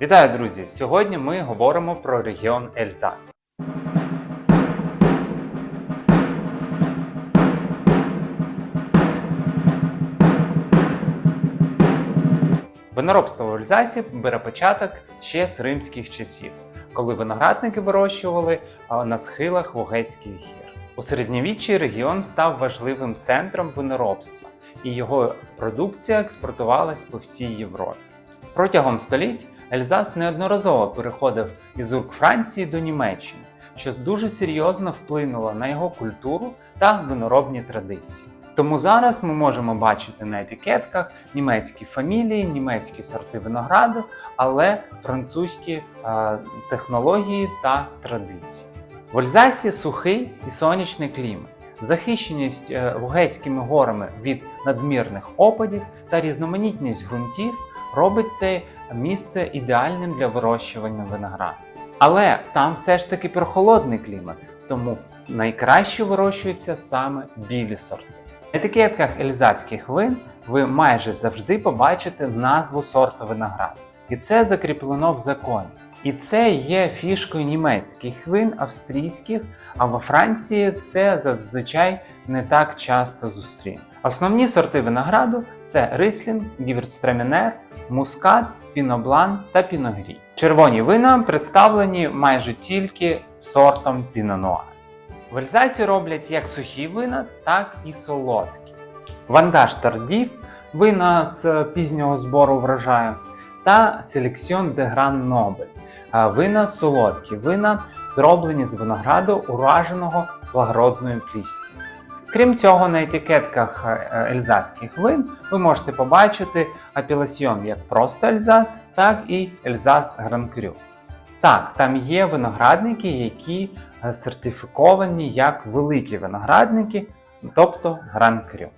Вітаю, друзі! Сьогодні ми говоримо про регіон Ельзас. Виноробство в Ельзасі бере початок ще з римських часів, коли виноградники вирощували на схилах Вогейських гір. У середньовіччі регіон став важливим центром виноробства, і його продукція експортувалась по всій Європі. Протягом століть Ельзас неодноразово переходив із рук Франції до Німеччини, що дуже серйозно вплинуло на його культуру та виноробні традиції. Тому зараз ми можемо бачити на етикетках німецькі фамілії, німецькі сорти винограду, але французькі е, технології та традиції. В Альзасі сухий і сонячний клімат, захищеність е, Вугейськими горами від надмірних опадів та різноманітність ґрунтів робить це місце ідеальним для вирощування винограду. Але там все ж таки прохолодний клімат, тому найкраще вирощуються саме білі сорти. На етикетках ельзаських вин ви майже завжди побачите назву сорту винограду. І це закріплено в законі. І це є фішкою німецьких вин, австрійських, а во Франції це зазвичай не так часто зустріне. Основні сорти винограду це рислінг, гіверцтрамінер, мускат, піноблан та піногрі. Червоні вина представлені майже тільки сортом пінонуар. В Ельзасі роблять як сухі вина, так і солодкі. Вандаж тардів, вина з пізнього збору врожаю, та селекціон де Гран Нобель. Вина солодкі, вина зроблені з винограду, ураженого благородною плісню. Крім цього, на етикетках е, ельзаських вин ви можете побачити апелясьйон як просто Ельзас, так і Ельзас Гран Крю. Так, там є виноградники, які е, сертифіковані як великі виноградники, тобто Гран Крю.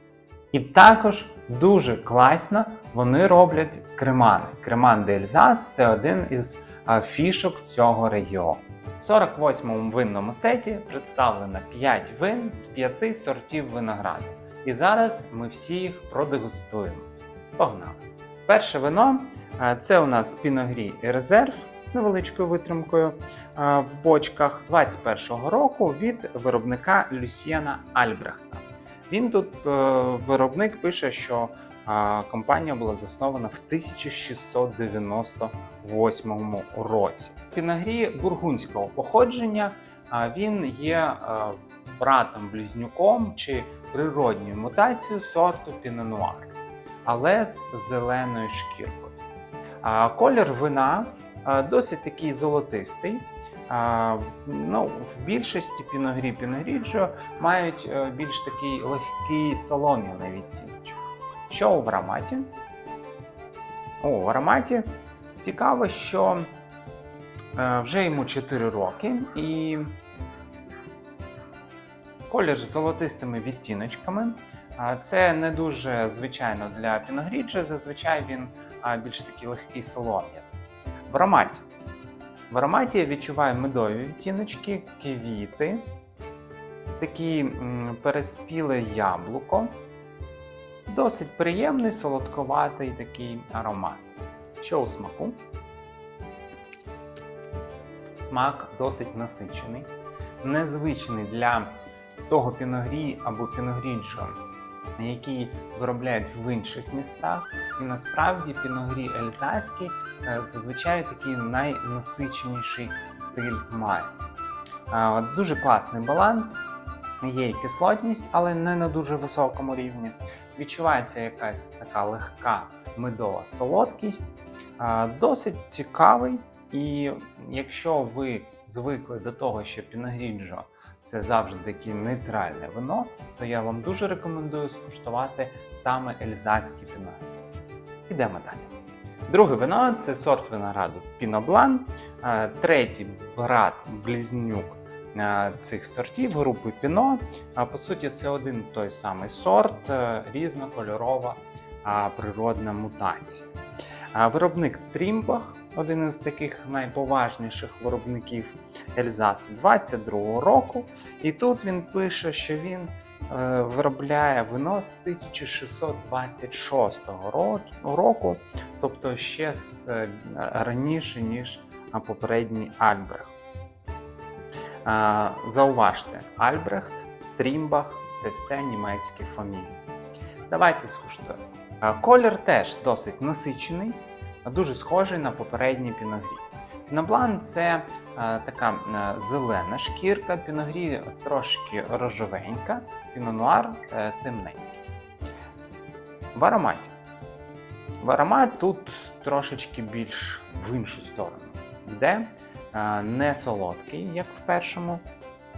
І також дуже класно вони роблять кремани. Креман де Ельзас це один із фішок цього регіону. В 48-му винному сеті представлено 5 вин з 5 сортів винограду. І зараз ми всі їх продегустуємо. Погнали! Перше вино це у нас Піногрі резерв з невеличкою витримкою в бочках 21-го року від виробника Люсьєна Альбрехта. Він тут е, виробник пише, що е, компанія була заснована в 1698 році. Пінагрі бургундського походження. Він є е, братом-близнюком чи природньою мутацією сорту пінонуар, але з зеленою шкіркою. Колір вина е, досить такий золотистий. Ну, в більшості піногрі піногріджо мають е, більш такий легкий солом'яний відтіночок. Що в ароматі? О, в ароматі цікаво, що е, вже йому 4 роки і колір з золотистими відтіночками. Це не дуже звичайно для піногріджо, зазвичай він більш такий легкий солом'яний. В ароматі. В ароматі я відчуваю медові відтіночки, квіти, такі переспіле яблуко. Досить приємний, солодковатий такий аромат. Що у смаку? Смак досить насичений, незвичний для того піногрі або піногріджо, які виробляють в інших містах. І насправді піногрі ельзаські е, зазвичай такий найнасиченіший стиль має. Е, Дуже класний баланс. Є і кислотність, але не на дуже високому рівні. Відчувається якась така легка медова солодкість. Досить цікавий. І якщо ви звикли до того, що піногріджо це завжди таке нейтральне вино, то я вам дуже рекомендую скуштувати саме ельзаські піногрі. Ідемо далі. Друге вино це сорт винограду Піноблан, третій брат близнюк цих сортів групи Піно. По суті, це один той самий сорт, е, різнокольорова природна мутація. Виробник Трімбах, один із таких найповажніших виробників Ельзасу 22-го року. І тут він пише, що він е, виробляє вино з 1626 року, тобто ще з, е, раніше, ніж попередній Альбрехт. Зауважте, Альбрехт, Трімбах це все німецькі фамілії. Давайте скуштуємо. Колір теж досить насичений, дуже схожий на попередній піногрі. Піноблан це така зелена шкірка, піногрі трошки рожовенька, пінонуар е, темненький. В ароматі. В аромат тут трошечки більш в іншу сторону. Йде е, не солодкий, як в першому,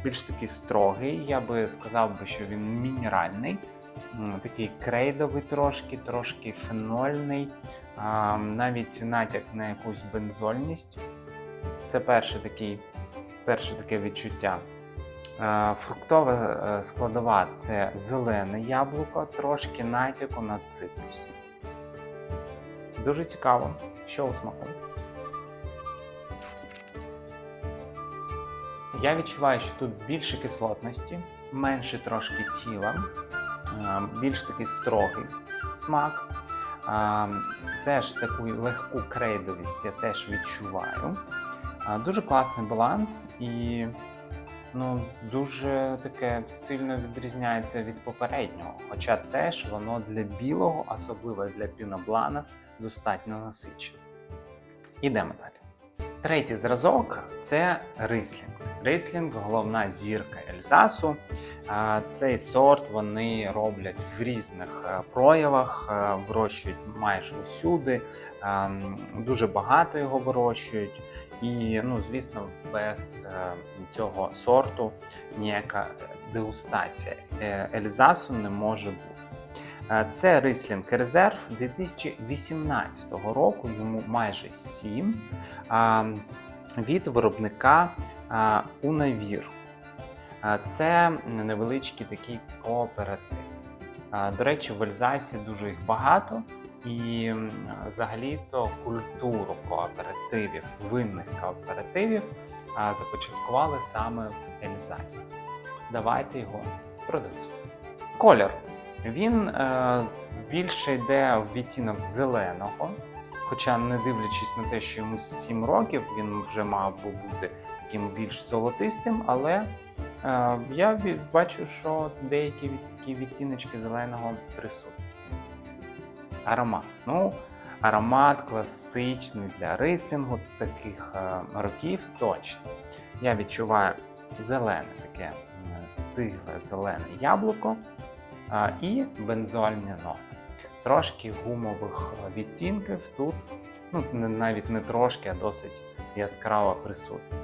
більш такий строгий. Я би сказав би, що він мінеральний, такий крейдовий трошки, трошки фенольний, навіть натяк на якусь бензольність. Це перше, такий, перше таке відчуття. Е, Фруктова е, складова це зелене яблуко, трошки натяку на цитрус. Дуже цікаво, що у смаку. Я відчуваю, що тут більше кислотності, менше трошки тіла, е, більш такий строгий смак. Теж таку легку крейдовість я теж відчуваю. Дуже класний баланс і ну, дуже таке сильно відрізняється від попереднього. Хоча теж воно для білого, особливо для піноблана, достатньо насичене. Ідемо далі. Третій зразок це рислінг. Рислінг головна зірка Ельзасу. Цей сорт вони роблять в різних е, проявах, е, вирощують майже усюди, е, дуже багато його вирощують. І, ну, звісно, без е, цього сорту ніяка дегустація Ельзасу не може бути. Це Рислінг Резерв 2018 року, йому майже 7 від виробника Унавір. Це невеличкий такий кооператив. До речі, в Ельзасі дуже їх багато, і взагалі-то культуру кооперативів, винних кооперативів започаткували саме в Ельзасі. Давайте його продегустуємо. Колір. Він е, більше йде в відтінок зеленого, хоча, не дивлячись на те, що йому 7 років, він вже мав би бути таким більш золотистим, але е, я бачу, що деякі такі відтіночки зеленого присутні. Аромат. Ну, аромат класичний для рислінгу таких е, років точно. Я відчуваю зелене таке стигле зелене яблуко і бензольні ноти. Трошки гумових відтінків тут, ну навіть не трошки, а досить яскраво присутні.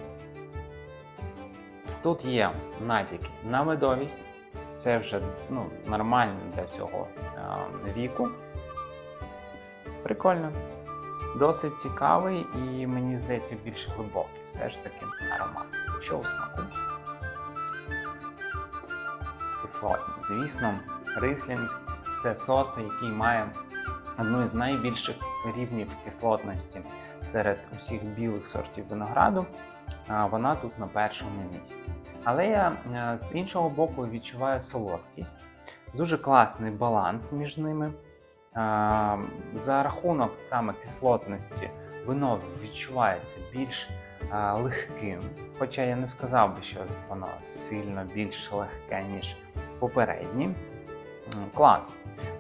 Тут є натяки на медовість, це вже ну, нормально для цього віку. Прикольно. Досить цікавий і мені здається більш глибокий все ж таки аромат. Що у смаку? Кислотність. Звісно, рислінг це сорт, який має одну із найбільших рівнів кислотності серед усіх білих сортів винограду. Вона тут на першому місці. Але я е, з іншого боку відчуваю солодкість, дуже класний баланс між ними. За рахунок саме кислотності вино відчувається більш легким. Хоча я не сказав би, що воно сильно більш легке, ніж попередні. Клас.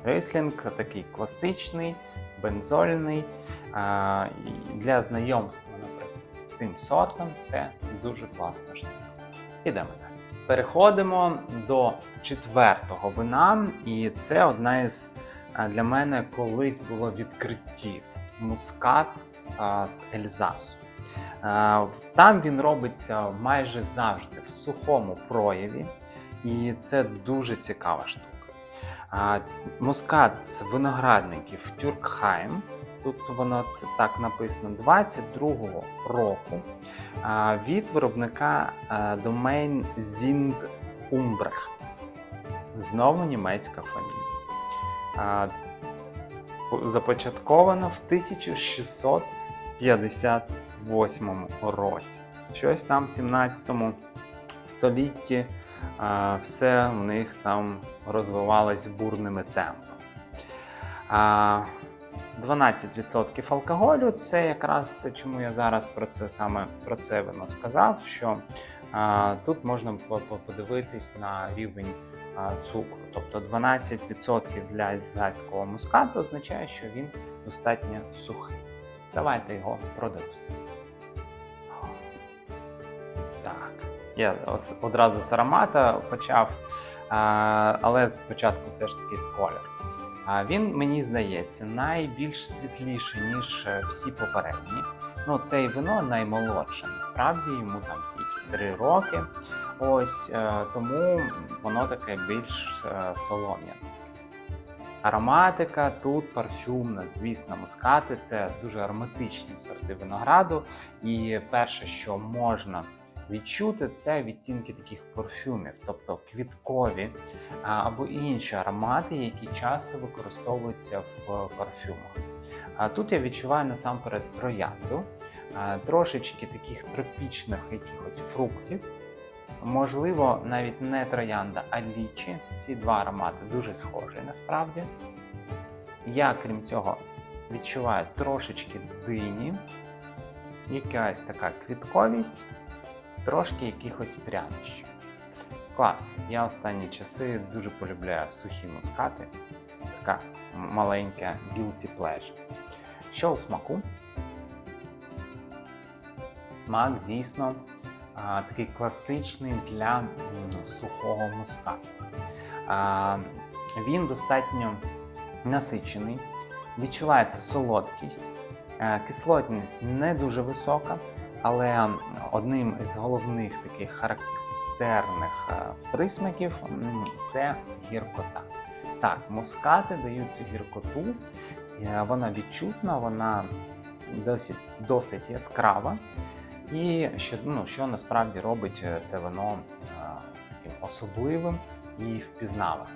Рейслінг такий класичний, бензольний. Для знайомства, наприклад, з цим сортом це дуже класна штука. Ідемо далі. Переходимо до четвертого вина, і це одна із для мене колись було відкриттів мускат з Ельзасу. Там він робиться майже завжди в сухому прояві, і це дуже цікава штука. Мускат з виноградників Тюркхайм. Тут воно це так написано 22-го року від виробника Domain Zind Umbrecht. Знову німецька фамілія. Започатковано в 1658 році. Щось там в 17 столітті все в них там розвивалось бурними темпами. 12% алкоголю це якраз чому я зараз про це саме про це вино сказав. Що тут можна по- по- подивитись на рівень цукру. Тобто 12% для азіатського мускату означає, що він достатньо сухий. Давайте його продегустуємо. Я одразу з аромата почав, але спочатку все ж таки з кольору. Він мені здається найбільш світліший, ніж е, всі попередні. Ну, це вино наймолодше. Насправді йому там тільки 3 роки. Ось е, тому воно таке більш е, солом'яне. Ароматика тут парфюмна, звісно, мускати це дуже ароматичні сорти винограду. І перше, що можна відчути, це відтінки таких парфюмів, тобто квіткові або інші аромати, які часто використовуються в парфюмах. А тут я відчуваю насамперед троянду, трошечки таких тропічних якихось фруктів. Можливо, навіть не троянда, а лічі. Ці два аромати дуже схожі насправді. Я, крім цього, відчуваю трошечки дині, якась така квітковість, трошки якихось прянощів. Клас. Я останні часи дуже полюбляю сухі мускати. Така маленька guilty pleasure. Що у смаку? Смак дійсно а, такий класичний для сухого мускату. А, він достатньо насичений, відчувається солодкість, е, кислотність не дуже висока, але одним із головних таких характерних е, присмаків це гіркота. Так, мускати дають гіркоту, е, вона відчутна, вона досить, досить яскрава. І що, ну, що насправді робить е, це вино особливим і впізнавим.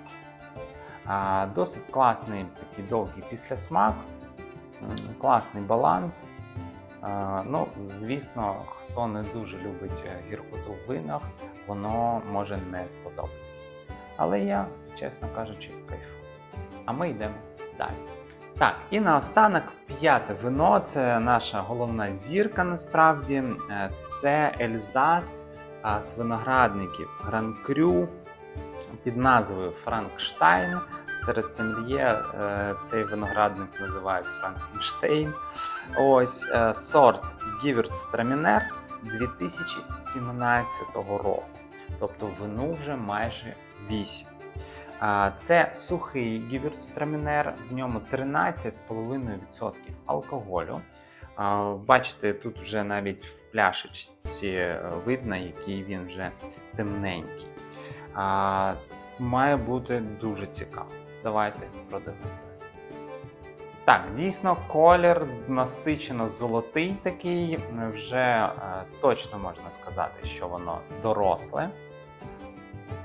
Досить класний такий довгий післясмак, класний баланс. А, Ну, звісно, хто не дуже любить е, гіркоту в винах, воно може не сподобатися. Але я, чесно кажучи, кайфую. А ми йдемо далі. Так, і наостанок п'яте вино це наша головна зірка насправді. Е, Це Ельзас з виноградників Гран Крю під назвою Франкштайн. Серед сомельє цей виноградник називають Франкенштейн. Ось е, сорт Gewürztraminer 2017 року. Тобто вину вже майже 8. Це сухий гівюрцтрамінер, в ньому 13,5% алкоголю. Бачите, тут вже навіть в пляшечці е, видно, який він вже темненький. Має бути дуже цікаво. Давайте продегустуємо. Так, дійсно, колір насичено золотий такий. Вже е, точно можна сказати, що воно доросле.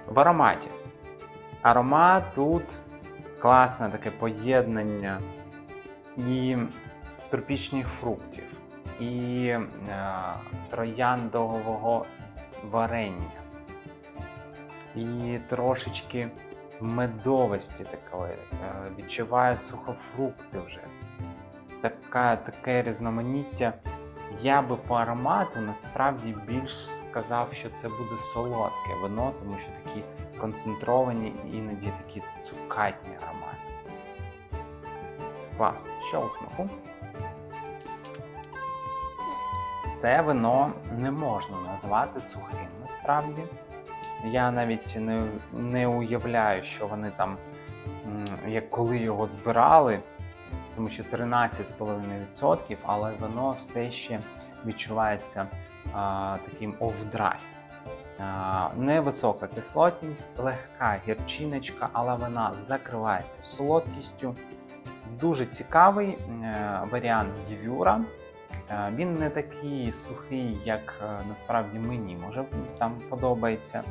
В ароматі. Аромат тут класне таке поєднання і тропічних фруктів, і е, трояндового варення, і трошечки медовості такої. Е, відчуваю сухофрукти вже. Така, таке різноманіття. Я би по аромату насправді більш сказав, що це буде солодке вино, тому що такі концентровані іноді такі цукатні аромати. Клас. Що у смаку? Це вино не можна назвати сухим насправді. Я навіть не, не уявляю, що вони там, як коли його збирали, тому що 13,5%, але воно все ще відчувається а, таким off-dry. Невисока кислотність, легка гірчиночка, але вона закривається солодкістю. Дуже цікавий е, варіант гівюра. Він не такий сухий, як е, насправді мені може там подобається.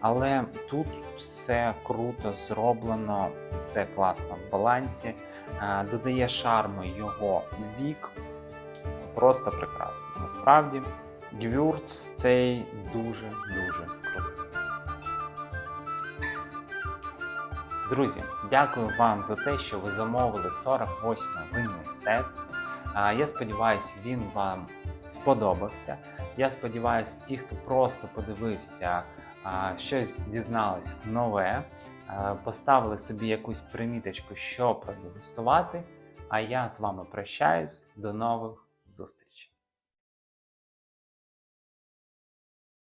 Але тут все круто зроблено, все класно в балансі. Додає шарму його вік. Просто прекрасно. Насправді, гвюрц цей дуже-дуже крутий. Друзі, дякую вам за те, що ви замовили 48 винний сет. Я сподіваюся, він вам сподобався. Я сподіваюся, ті, хто просто подивився, щось дізнались нове, поставили собі якусь приміточку, що продегустувати. А я з вами прощаюсь. До нових зустрічей.